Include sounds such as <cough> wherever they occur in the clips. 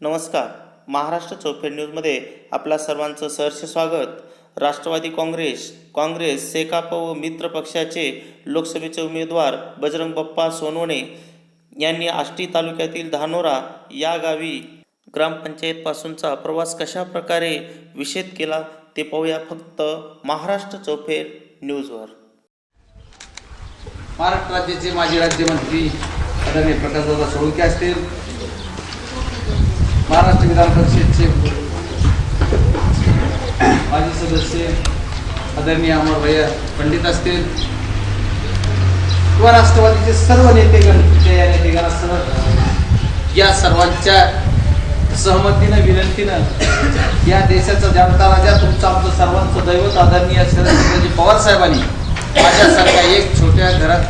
नमस्कार. महाराष्ट्र चौफेर न्यूजमध्ये आपल्या सर्वांचं सहर्ष स्वागत. राष्ट्रवादी काँग्रेस काँग्रेस सेकाप व मित्र पक्षाचे लोकसभेचे उमेदवार बजरंग बप्पा सोनवणे यांनी आष्टी तालुक्यातील धानोरा या गावी ग्रामपंचायतपासूनचा प्रवास कशा प्रकारे विषेद केला ते पाहूया फक्त महाराष्ट्र चौफेर न्यूजवर महाराष्ट्र राज्याचे माजी राज्यमंत्री आदरणीय प्रकाशदादा सोळके असतील महाराष्ट्र विधान परिषदचे माजी सदस्य आदरणीय अमर भैया पंडित असतील. किंवा राष्ट्रवादीचे सर्व नेतेगण जे या नेतेगणासह या सर्वांच्या सहमतीनं विनंतीनं या देशाचा जनता राजा तुमचं आमचं सर्वांचं दैवत आदरणीय शरद पवार साहेबांनी माझ्यासारख्या एक छोट्या घरात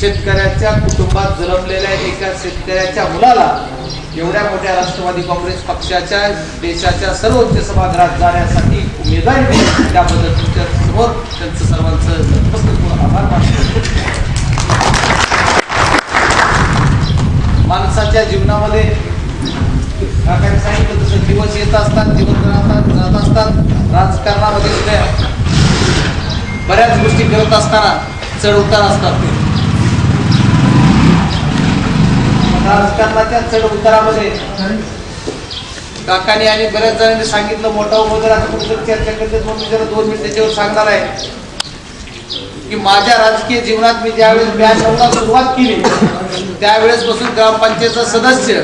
शेतकऱ्याच्या कुटुंबात जन्मलेल्या एका शेतकऱ्याच्या मुलाला एवढ्या मोठ्या राष्ट्रवादी काँग्रेस पक्षाच्या देशाच्या सर्वोच्च सभागृहात जाण्यासाठी उमेदवारी दिली. त्याबद्दल तुमच्यासमोर त्यांचं सर्वांचं आभार मानतो. माणसाच्या जीवनामध्ये काकाने सांगितलं तसं दिवस येत असतात दिवस राहतात जात असतात राजकारणामध्ये सुद्धा बऱ्याच गोष्टी करत असताना चढ उतार असतात ते राजकारणाच्या चढ उतारामध्ये काकाने आणि बऱ्याच जणांनी सांगितलं मोठा उमेदवार आता कुठं चर्चा करते दोन मी जरा दोन मिनिट त्याच्यावर सांगणार आहे की माझ्या राजकीय जीवनात मी ज्यावेळेस ब्याण्णवला सुरुवात केली त्यावेळेस पासून ग्रामपंचायतचा सदस्य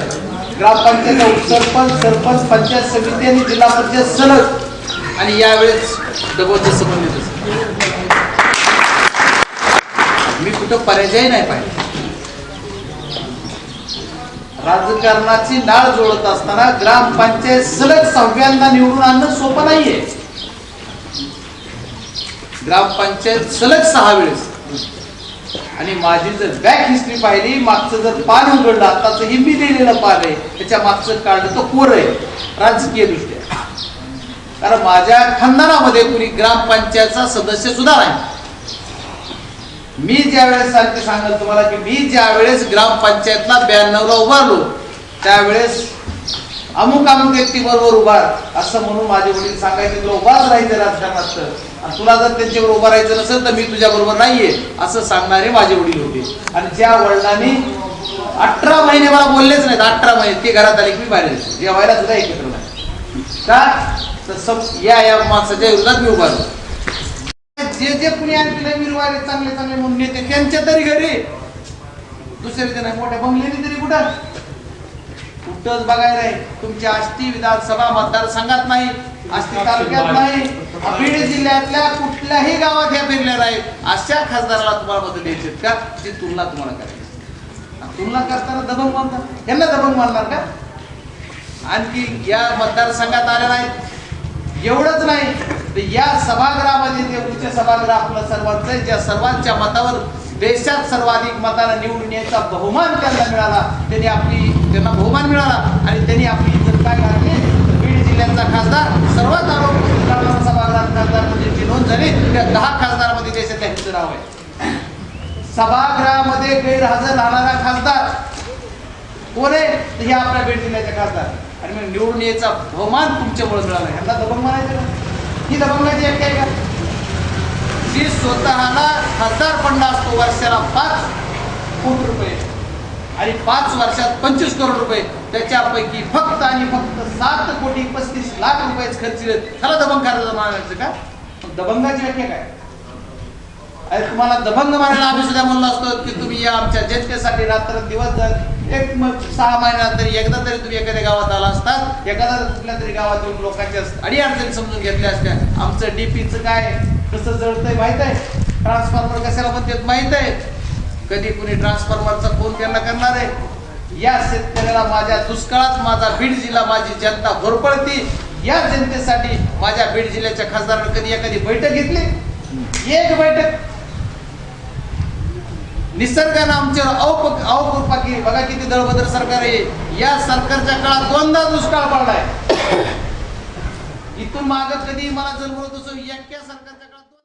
ग्रामपंचायतचा उपसरपंच सरपंच पंचायत समिती आणि जिल्हा पंचायत सलग आणि यावेळेस डबलच्या संबंधित मी कुठं पर्याय नाही पाहिजे राजकारणाची नाळ जोडत असताना ग्रामपंचायत सलग सहाव्यांदा निवडून आणणं सोपं नाहीये. ग्रामपंचायत सलग सहा वेळेस. आणि माझी जर बॅक हिस्ट्री पाहिली मागचं जर पान उघडलं आताच हे मी लिहिलेलं पान आहे त्याच्या मागचं काढलं तो कोर आहे राजकीय दृष्ट्या. कारण माझ्या खानदानामध्ये कुणी ग्रामपंचायतचा सदस्य सुद्धा नाही. मी ज्या वेळेस सांगते सांगाल तुम्हाला की मी ज्या वेळेस ग्रामपंचायतला ब्याण्णवला उभारलो त्यावेळेस अमुक अमुक व्यक्ती बरोबर उभा असं म्हणून माझे वडील सांगायचे तुला उभाच राहायचं राजकारणात तर. आणि तुला जर त्यांच्यावर उभं राहायचं नसेल तर मी तुझ्या बरोबर नाहीये. असं सांगणारे माझे वडील होते. आणि ज्या वडिलांनी अठरा महिने मला बोललेच नाहीत अठरा महिने. ते घरात आले की मी बाहेर जेवायला सुद्धा एकत्र नाही. का? तर सब या या माणसाच्या विरोधात मी उभारलो जे जे कुणी आणखी नवीन वारे चांगले चांगले म्हणून नेते त्यांच्या तरी घरी. दुसरे जण नाही मोठ्या बंगल्याने तरी कुठं? कुठंच बघायला आहे तुमच्या आष्टी विधानसभा मतदारसंघात नाही आष्टी तालुक्यात नाही बीड जिल्ह्यातल्या कुठल्याही गावात ह्या फिरल्या नाही. अशा खासदाराला तुम्हाला मत द्यायचे का? ती तुलना तुम्हाला करायची तुलना करताना दबंग मानतात यांना दबंग मानणार का? आणखी या मतदारसंघात आल्या नाहीत. एवढंच नाही. तर या सभागृहामध्ये जे सभागृह आपलं सर्वांचं आहे, ज्या सर्वांच्या मतावर देशात सर्वाधिक मताला निवडून यायचा बहुमान त्यांना मिळाला. त्यांनी आपली त्यांना बहुमान मिळाला. आणि त्यांनी आपली इज्जत काय घातली? बीड जिल्ह्याचा खासदार सर्वात आरोप सभागृहात खासदार म्हणजे नोंद झाली त्या दहा खासदारामध्ये देशातल्या हिंदू नाव आहे. सभागृहामध्ये गैरहजर राहणारा खासदार कोण आहे? हे आपल्या बीड जिल्ह्याचे खासदार. आणि मग निवडून यायचा बहुमान तुमच्यामुळे मिळाला. ह्यांना दबंग म्हणायचं ही दबंगाची एक काय का जी स्वतःला खासदार फंड असतो वर्षाला पाच कोटी रुपये. आणि पाच वर्षात पंचवीस करोड रुपये. त्याच्यापैकी फक्त आणि फक्त सात कोटी पस्तीस लाख रुपये खर्च त्याला दबंग खासदार म्हणायचं का? दबंगाची व्याख्या काय अरे तुम्हाला दबंग मारायला आम्ही सुद्धा म्हणलो असतो की तुम्ही या आमच्या जजकेसाठी रात्र दिवस एक मग सहा महिन्यात तरी एकदा तरी तुम्ही एखाद्या गावात आला असतात एखाद्या कुठल्या तरी गावात येऊन लोकांच्या अडी अडचणी समजून घेतल्या असत्या. आमचं डीपीचं काय कसं जळतंय माहीत आहे? ट्रान्सफॉर्मर कशाला म्हणतात माहीत आहे? कधी कुणी ट्रान्सफॉर्मरचा फोन त्यांना करणार आहे? या शेतकऱ्याला माझ्या दुष्काळात माझा बीड जिल्हा माझी जनता भरपळती. या जनतेसाठी माझ्या बीड जिल्ह्याच्या खासदारांनी कधी एखादी बैठक घेतली? एक बैठक निसर्गानं आमच्यावर अवप अवकृपा केली. बघा किती दळभद्र सरकार आहे. या सरकारच्या काळात दोनदा दुष्काळ पडलाय. <coughs> इथून माग कधी मला जन्मलो असो एक्या सरकारच्या